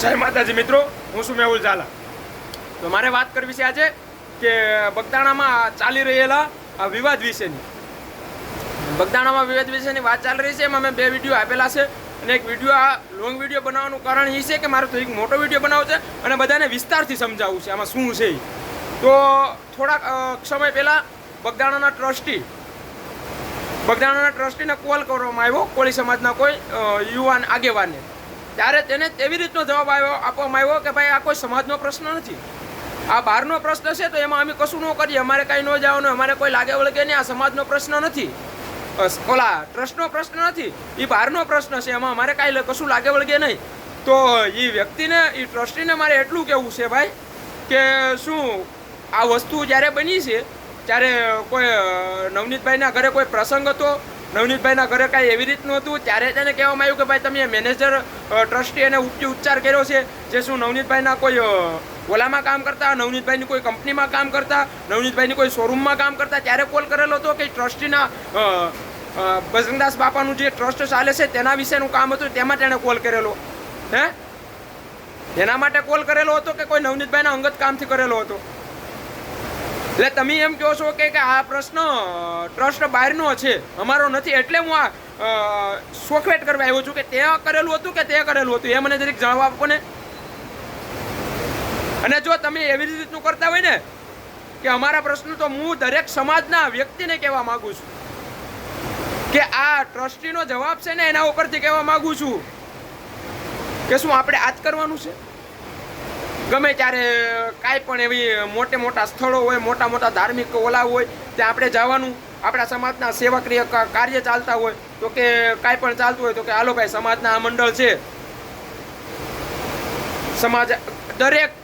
જય માતાજી મિત્રો, હું છું મેહુલ ઝાલા. તો મારે વાત કરવી છે આજે કે બગદાણામાં ચાલી રહેલા આ વિવાદ વિશેની. બગદાણામાં વિવાદ વિશેની વાત ચાલી રહી છે, એમાં મેં બે વીડિયો આપેલા છે. અને એક વીડિયો આ લોંગ વીડિયો બનાવવાનું કારણ એ છે કે મારે તો એક મોટો વીડિયો બનાવવો છે અને બધાને વિસ્તારથી સમજાવવું છે આમાં શું છે તો થોડાક સમય પહેલાં બગદાણાના ટ્રસ્ટી, બગદાણાના ટ્રસ્ટીને કોલ કરવામાં આવ્યો, કોળી સમાજના કોઈ યુવાન આગેવાનને. ત્યારે તેને તેવી રીતનો જવાબ આવ્યો, આપવામાં આવ્યો કે ભાઈ, આ કોઈ સમાજનો પ્રશ્ન નથી. આ બહારનો પ્રશ્ન છે તો એમાં અમે કશું ન કરીએ, અમારે કાંઈ ન જવાનું, અમારે કોઈ લાગે વળગે નહીં, આ સમાજનો પ્રશ્ન નથી. ઓલા, ટ્રસ્ટનો પ્રશ્ન નથી, એ બહારનો પ્રશ્ન છે, એમાં અમારે કાંઈ કશું લાગે વળગે નહીં. તો એ વ્યક્તિને, એ ટ્રસ્ટીને મારે એટલું કહેવું છે ભાઈ, કે શું આ વસ્તુ જ્યારે બની છે, ત્યારે કોઈ નવનીતભાઈના ઘરે કોઈ પ્રસંગ હતો? નવનીતભાઈના ઘરે કાંઈ એવી રીતનું હતું? ત્યારે તેને કહેવામાં આવ્યું કે ભાઈ, તમે મેનેજર ટ્રસ્ટી ઉપરી ઉચ્ચાર કર્યો છે, જે શું નવનીતભાઈના કોઈ ઓલામાં કામ કરતા, નવનીતભાઈની કોઈ કંપનીમાં કામ કરતા, નવનીતભાઈની કોઈ શોરૂમમાં કામ કરતા? ત્યારે કોલ કરેલો હતો કે ટ્રસ્ટીના બજરંગદાસ બાપાનું જે ટ્રસ્ટ ચાલે છે, તેના વિશેનું કામ હતું, તેમાં તેણે કોલ કરેલો. હે? એના માટે કોલ કરેલો હતો કે કોઈ નવનીતભાઈના અંગત કામથી કરેલો હતો? એટલે તમે એમ કહો છો કે આ પ્રશ્ન ટ્રસ્ટ બહારનો છે, અમારો નથી. એટલે હું આ સોખવેટ કરવા આવ્યો છું કે તે કરેલું હતું કે તે કરેલું હતું? એ મને જરીક જણાવ આપો ને. અને જો તમે એવી રીતનું કરતા હોય ને, કે અમારા પ્રશ્ન તો હું દરેક સમાજના વ્યક્તિને કહેવા માગું છું. કે આ ટ્રસ્ટીનો જવાબ છે ને એના ઉપરથી કહેવા માગું છું. કે શું આપણે આ જ કરવાનું છે? ગમે ત્યારે કાંઈ પણ એવી મોટે મોટા સ્થળો હોય, મોટા મોટા ધાર્મિક ઓલા હોય, ત્યાં આપણે જવાનું, આપણા સમાજના સેવાક્રિય કાર્ય ચાલતા હોય, તો કે કાંઈ પણ ચાલતું હોય તો કે, હાલો ભાઈ, સમાજના આ મંડળ છે. સમાજ, દરેક,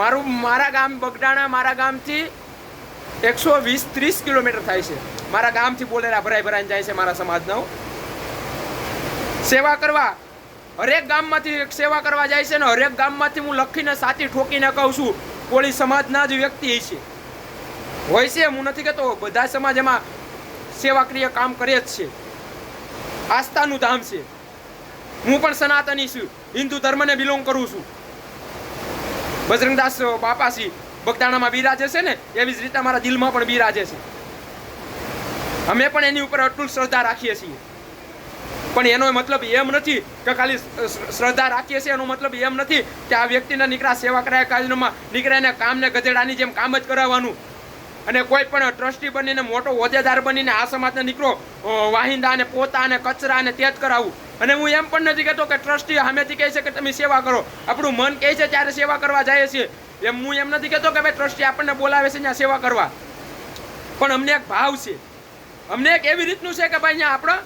મારું, મારા ગામ બગડાણા, મારા ગામથી એકસો વીસ, ત્રીસ કિલોમીટર થાય છે. મારા ગામથી બોલેરા ભરાઈ ભરાઈને જાય છે મારા સમાજના સેવા કરવા હરેક ગામમાંથી એક સેવા કરવા જાય છે ને હરેક ગામમાંથી હું લખીને સાથી ઠોકીને કહું છું, કોળી સમાજના જ વ્યક્તિ છે. હોય છે હું નથી કહેતો, બધા સમાજ એમાં સેવાક્રિય કામ કરે જ છે. આસ્થાનું ધામ છે. હું પણ સનાતની છું, હિન્દુ ધર્મને બિલોંગ કરું છું. બજરંગદાસ બાપાસી બગદાણામાં બિરાજે છે ને, એવી જ રીતે મારા દિલમાં પણ બિરાજે છે. અમે પણ એની ઉપર અટૂટ શ્રદ્ધા રાખીએ છીએ. પણ એનો મતલબ એમ નથી કે ખાલી શ્રદ્ધા રાખીએ છીએ, એનો મતલબ એમ નથી કે આ વ્યક્તિના નીકળ્યા સેવા કરાયા કાર્યમાં નીકળ્યા કામને ગધેડાની જેમ કામ જ કરાવવાનું. અને કોઈ પણ ટ્રસ્ટી બનીને, મોટો હોદ્દેદાર બનીને આ સમાજને નીકળો વાહિંદા અને પોતા અને કચરા અને તે જ કરાવવું અને હું એમ પણ નથી કહેતો કે ટ્રસ્ટી સામેથી કહે છે કે તમે સેવા કરો. આપણું મન કહે છે ત્યારે સેવા કરવા જાય છે. એમ હું એમ નથી કહેતો કે ભાઈ ટ્રસ્ટી આપણને બોલાવે છે ત્યાં સેવા કરવા. પણ અમને એક ભાવ છે. અમને એક એવી રીતનું છે કે ભાઈ અહીંયા આપણા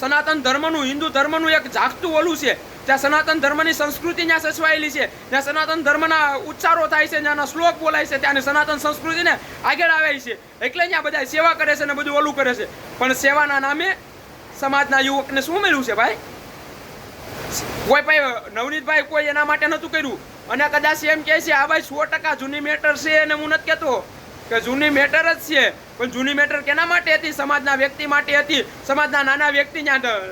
સનાતન ધર્મનું, હિન્દુ ધર્મનું એક જાગતું ઓલું છે. ત્યાં સનાતન ધર્મની સંસ્કૃતિ ત્યાં સચવાયેલી છે. ત્યાં સનાતન ધર્મના ઉચ્ચારો થાય છે, ત્યાંના શ્લોક બોલાય છે, ત્યાંની સનાતન સંસ્કૃતિને આગળ આવે છે. એટલે ત્યાં બધા સેવા કરે છે ને બધું ઓલું કરે છે. પણ સેવાના નામે સમાજના યુવકને શું મળ્યું છે ભાઈ? કોઈ ભાઈ, નવનીતભાઈ કોઈ એના માટે નહોતું કર્યું. અને કદાચ એમ કહે છે, આ ભાઈ સો ટકા જૂની મેટર છે અને હું નથી કહેતો. કે જૂની મેટર જ છે. પણ જૂની મેટર કેના માટે હતી? સમાજના વ્યક્તિ માટે હતી. સમાજના નાના વ્યક્તિ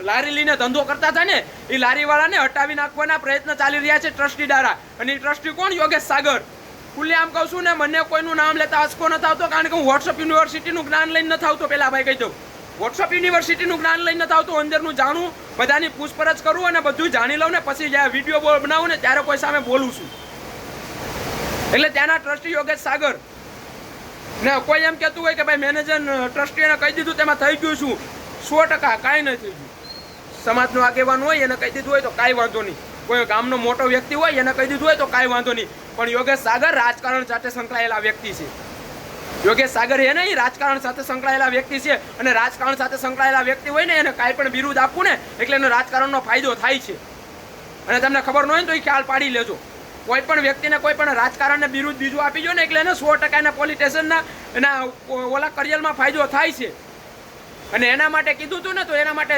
લારી લઈને ધંધો કરતા હતા ને એ લારીવાળાને હટાવી નાખવાના પ્રયત્ન ચાલી રહ્યા છે ટ્રસ્ટી દ્વારા. અને એ ટ્રસ્ટી કોણ? યોગેશ સાગર. ખુલ્લે આમ કહું છું ને, મને કોઈનું નામ લેતા અસકો નથી આવતો કારણ કે હું વોટ્સઅપ યુનિવર્સિટીનું જ્ઞાન લઈને નથી આવતો પહેલાં ભાઈ કહી દઉં. વોટ્સઅપ યુનિવર્સિટીનું જ્ઞાન લઈને નથી આવતું અંદરનું જાણું, બધાની પૂછપરછ કરું અને બધું જાણી લઉં ને, પછી જ્યાં વીડિયો બનાવું ને, ત્યારે કોઈ સામે બોલું છું. એટલે ત્યાંના ટ્રસ્ટી યોગેશ સાગર ને કોઈ એમ કહેતું હોય કે ભાઈ મેનેજર ટ્રસ્ટીને કહી દીધું તેમાં થઈ ગયું છું સો ટકા કાંઈ નહીં થઈ ગયું સમાજનો આગેવાન હોય એને કહી દીધું હોય તો કાંઈ વાંધો નહીં. કોઈ ગામનો મોટો વ્યક્તિ હોય એને કહી દીધું હોય તો કાંઈ વાંધો નહીં. પણ યોગેશ સાગર રાજકારણ સાથે સંકળાયેલા વ્યક્તિ છે. યોગેશ સાગર એ નહીં, રાજકારણ સાથે સંકળાયેલા વ્યક્તિ છે અને રાજકારણ સાથે સંકળાયેલા વ્યક્તિ હોય ને એને કાંઈ પણ બિરુદ આપવું ને એટલે એનો રાજકારણનો ફાયદો થાય છે. અને તમને ખબર ન હોય ને તો એ ખ્યાલ પાડી લેજો. કોઈ પણ વ્યક્તિને કોઈ પણ રાજકારણને બિરુદ બીજું આપી જો ને એટલે એને સો ટકા એના પોલિટિશિયનના એના ઓલા કરિયરમાં ફાયદો થાય છે. અને એના માટે કીધું હતું ને તો એના માટે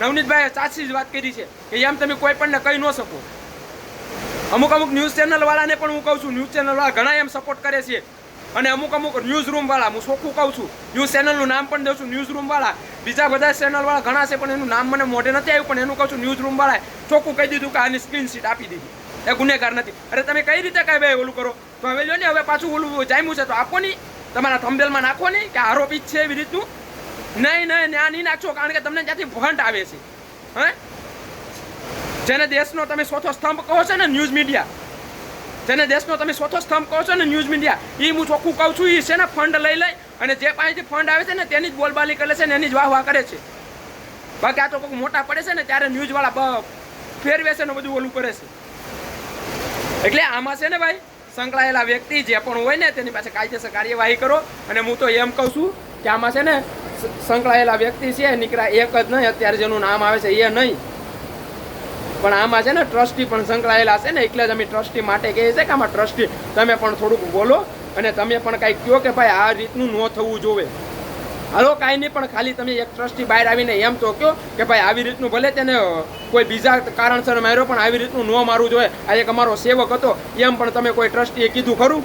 નવનીતભાઈએ સાચી જ વાત કરી છે કે એમ તમે કોઈ પણને કહી ન શકો. અમુક અમુક ન્યૂઝ ચેનલવાળાને પણ હું કહું છું, ન્યૂઝ ચેનલવાળા ઘણા એમ સપોર્ટ કરે છે. અને અમુક અમુક ન્યૂઝ રૂમવાળા હું ચોખ્ખું કહું છું, ન્યૂઝ ચેનલનું નામ પણ દઉં છું ન્યૂઝ રૂમવાળા બીજા બધા ચેનલવાળા ઘણા છે, પણ એનું નામ મને મોઢે નથી આવ્યું, પણ એનું કહું છું ન્યૂઝ રૂમવાળાએ ચોખ્ખું કહી દીધું કે આની સ્ક્રીન શીટ આપી દીધી. એ ગુનેગાર નથી. અરે તમે કઈ રીતે કઈ ભાઈ ઓલું કરો? તો હવે લ્યો ને, હવે પાછું ઓલું જામ્યું છે, તો આપો નહીં. તમારા થંબેલમાં નાખો નહીં કે આરોપી જ છે એવી રીતનું. નહીં નહીં ત્યાં નહીં નાખશો, કારણ કે તમને ત્યાંથી ફંડ આવે છે. હે? જેને દેશનો તમે ચોથો સ્તંભ કહો છો ને ન્યૂઝ મીડિયા, જેને દેશનો તમે ચોથો સ્તંભ કહો છો ને ન્યૂઝ મીડિયા એ હું ચોખ્ખું કહું છું એ છે ને ફંડ લઈ લઈ અને જે પાસેથી ફંડ આવે છે ને તેની જ બોલબાલી કરે છે ને એની જ વાહ વાહ કરે છે. બાકી આ તો કોઈ મોટા પડે છે ને ત્યારે ન્યૂઝવાળા ફેરવે છે ને બધું ઓલું કરે છે. એટલે આમાં છે ને ભાઈ, સંકળાયેલા વ્યક્તિ જે પણ હોય ને તેની પાસે કાયદેસર કાર્યવાહી કરો. અને હું તો એમ કહું છું કે આમાં છે ને સંકળાયેલા વ્યક્તિ છે, નીકળા એક જ નહીં, અત્યારે જેનું નામ આવે છે એ નહીં. પણ આમાં છે ને, ટ્રસ્ટી પણ સંકળાયેલા છે ને, એટલે જ અમે ટ્રસ્ટી માટે કહીએ છીએ કે આમાં ટ્રસ્ટી. તમે પણ થોડુંક બોલો અને તમે પણ કાંઈક કહો કે ભાઈ આ રીતનું ન થવું જોવે હાલો, કાંઈ નહીં, પણ ખાલી તમે એક ટ્રસ્ટી બહાર આવીને એમ તો કહો કે ભાઈ આવી રીતનું ભલે તેને કોઈ બીજા કારણસર માર્યો, પણ આવી રીતનું ન મારવું જોઈએ. આ એક અમારો સેવક હતો, એમ પણ તમે કોઈ ટ્રસ્ટીએ કીધું ખરું?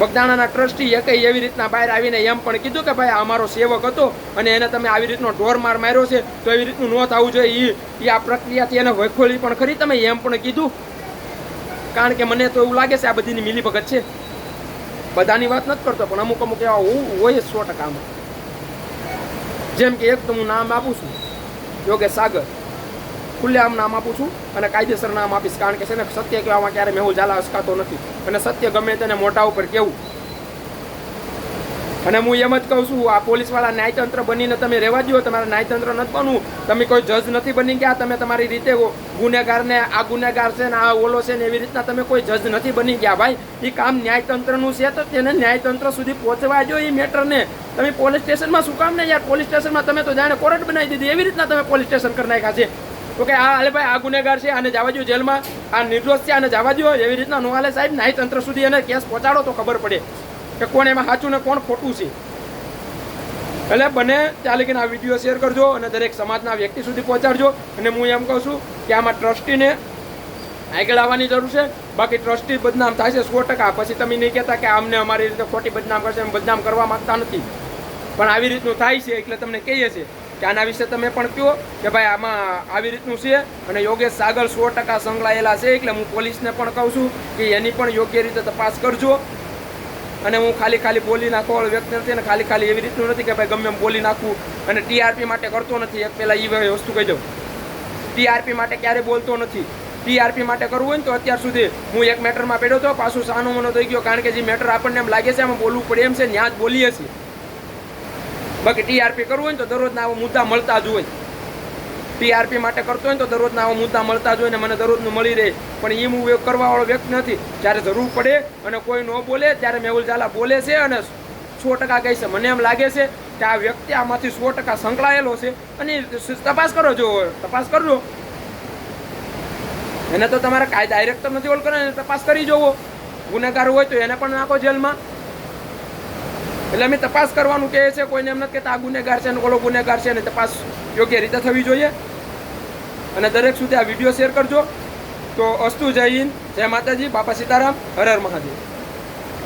બગદાણાના ટ્રસ્ટી એકે એવી રીતના બહાર આવીને એમ પણ કીધું કે ભાઈ અમારો સેવક હતો અને એને તમે આવી રીતનો ઢોર માર માર્યો છે, તો એવી રીતનું ન થવું જોઈએ. એ આ પ્રક્રિયાથી એને વખોલી પણ ખરી તમે એમ પણ કીધું? કારણ કે મને તો એવું લાગે છે આ બધીની મિલીભગત છે. બધાની વાત નથી કરતો, પણ અમુક અમુક એવા હોય જ સો ટકામાં જેમ કે એક તો હું નામ આપું છું, યોગેશ સાગર. ખુલ્લેઆમ નામ આપું છું અને કાયદેસર નામ આપીશ, કારણ કે છે ને સત્ય કહેવામાં ક્યારે મેહુલ ઝાલા અસકાતો નથી. અને સત્ય ગમે તેને મોટા ઉપર કેવું અને હું એમ જ કહું છું, આ પોલીસવાળા ન્યાયતંત્ર બનીને તમે રહેવા દો તમારે ન્યાયતંત્ર નથી બનવું. તમે કોઈ જજ નથી બની ગયા, તમે તમારી રીતે ગુનેગારને, આ ગુનેગાર છે ને, આ ઓલો છે ને, એવી રીતના તમે કોઈ જજ નથી બની ગયા. ભાઈ એ કામ ન્યાયતંત્રનું છે તો તેને ન્યાયતંત્ર સુધી પહોંચવા દો એ મેટરને. તમે પોલીસ સ્ટેશનમાં શું કામ ને યાર? પોલીસ સ્ટેશનમાં તમે તો જાણે કોર્ટ બનાવી દીધી. એવી રીતના તમે પોલીસ સ્ટેશન કરી નાખ્યા છે. તો કે આ હાલે ભાઈ, આ ગુનેગાર છે, આને જવા દો જેલમાં. આ નિર્દોષ છે, આને જવા દો એવી રીતના નો હાલે સાહેબ, ન્યાયતંત્ર સુધી એને કેસ પહોંચાડો તો ખબર પડે. કે કોણ એમાં સાચું ને કોણ ખોટું છે? એટલે બને ત્યાં લગીને આ વીડિયો શેર કરજો અને દરેક સમાજના વ્યક્તિ સુધી પહોંચાડજો. અને હું એમ કહું છું કે આમાં ટ્રસ્ટીને આગળ આવવાની જરૂર છે. બાકી ટ્રસ્ટી બદનામ થાય છે સો ટકા. પછી તમે નહીં કહેતા કે આમને અમારી રીતે ખોટી બદનામ કરશે એમ બદનામ કરવા માગતા નથી. પણ આવી રીતનું થાય છે એટલે તમને કહીએ છીએ કે આના વિશે તમે પણ કહો કે ભાઈ આમાં આવી રીતનું છે અને યોગેશ સાગર સો ટકા સંકળાયેલા છે. એટલે હું પોલીસને પણ કહું છું કે એની પણ યોગ્ય રીતે તપાસ કરજો. અને હું ખાલી ખાલી બોલી નાખવા વાળો વ્યક્તિ નથી અને ખાલી ખાલી એવી રીતનું નથી કે ભાઈ ગમે એમ બોલી નાખવું અને ટીઆરપી માટે કરતો નથી. એક પહેલાં એ વસ્તુ કહી દઉં. ટીઆરપી માટે ક્યારેય બોલતો નથી. ટીઆરપી માટે કરવું હોય ને તો અત્યાર સુધી હું એક મેટરમાં પડ્યો હતો પાછું સાનો મનો થઈ ગયો કારણ કે જે મેટર આપણને એમ લાગે છે એમાં બોલવું પડે એમ છે ત્યાં જ બોલીએ છીએ. બાકી ટીઆરપી કરવું હોય ને તો દરરોજના આવા મુદ્દા મળતા જ હોય. ટીઆરપી માટે કરતો હોય તો દરરોજના આવા મુદ્દા મળતા જ હોય ને મને દરરોજનું મળી રહે. પણ એ હું કરવાવાળો વ્યક્તિ નથી. જ્યારે જરૂર પડે અને કોઈ ન બોલે, ત્યારે મેહુલ ઝાલા બોલે છે અને સો ટકા કહે છે, મને એમ લાગે છે કે આ વ્યક્તિ આમાંથી સો ટકા સંકળાયેલો છે. અને તપાસ કરો જો, તપાસ કરજો. એને તો તમારે કાંઈ તો નથી ઓલ કરો એને તપાસ કરી જોવો. ગુનેગાર હોય તો એને પણ નાખો જેલમાં. એટલે અમે તપાસ કરવાનું કહે છે, કોઈને એમ નથી કહેતા, આ ગુનેગાર છે અને ઓલો ગુનેગાર છે અને તપાસ યોગ્ય રીતે થવી જોઈએ. અને દરેક સુધી આ વીડિયો શેર કરજો. તો અસ્તુ જય હિન્દ, જય માતાજી, બાપા સીતારામ, હર હર મહાદેવ.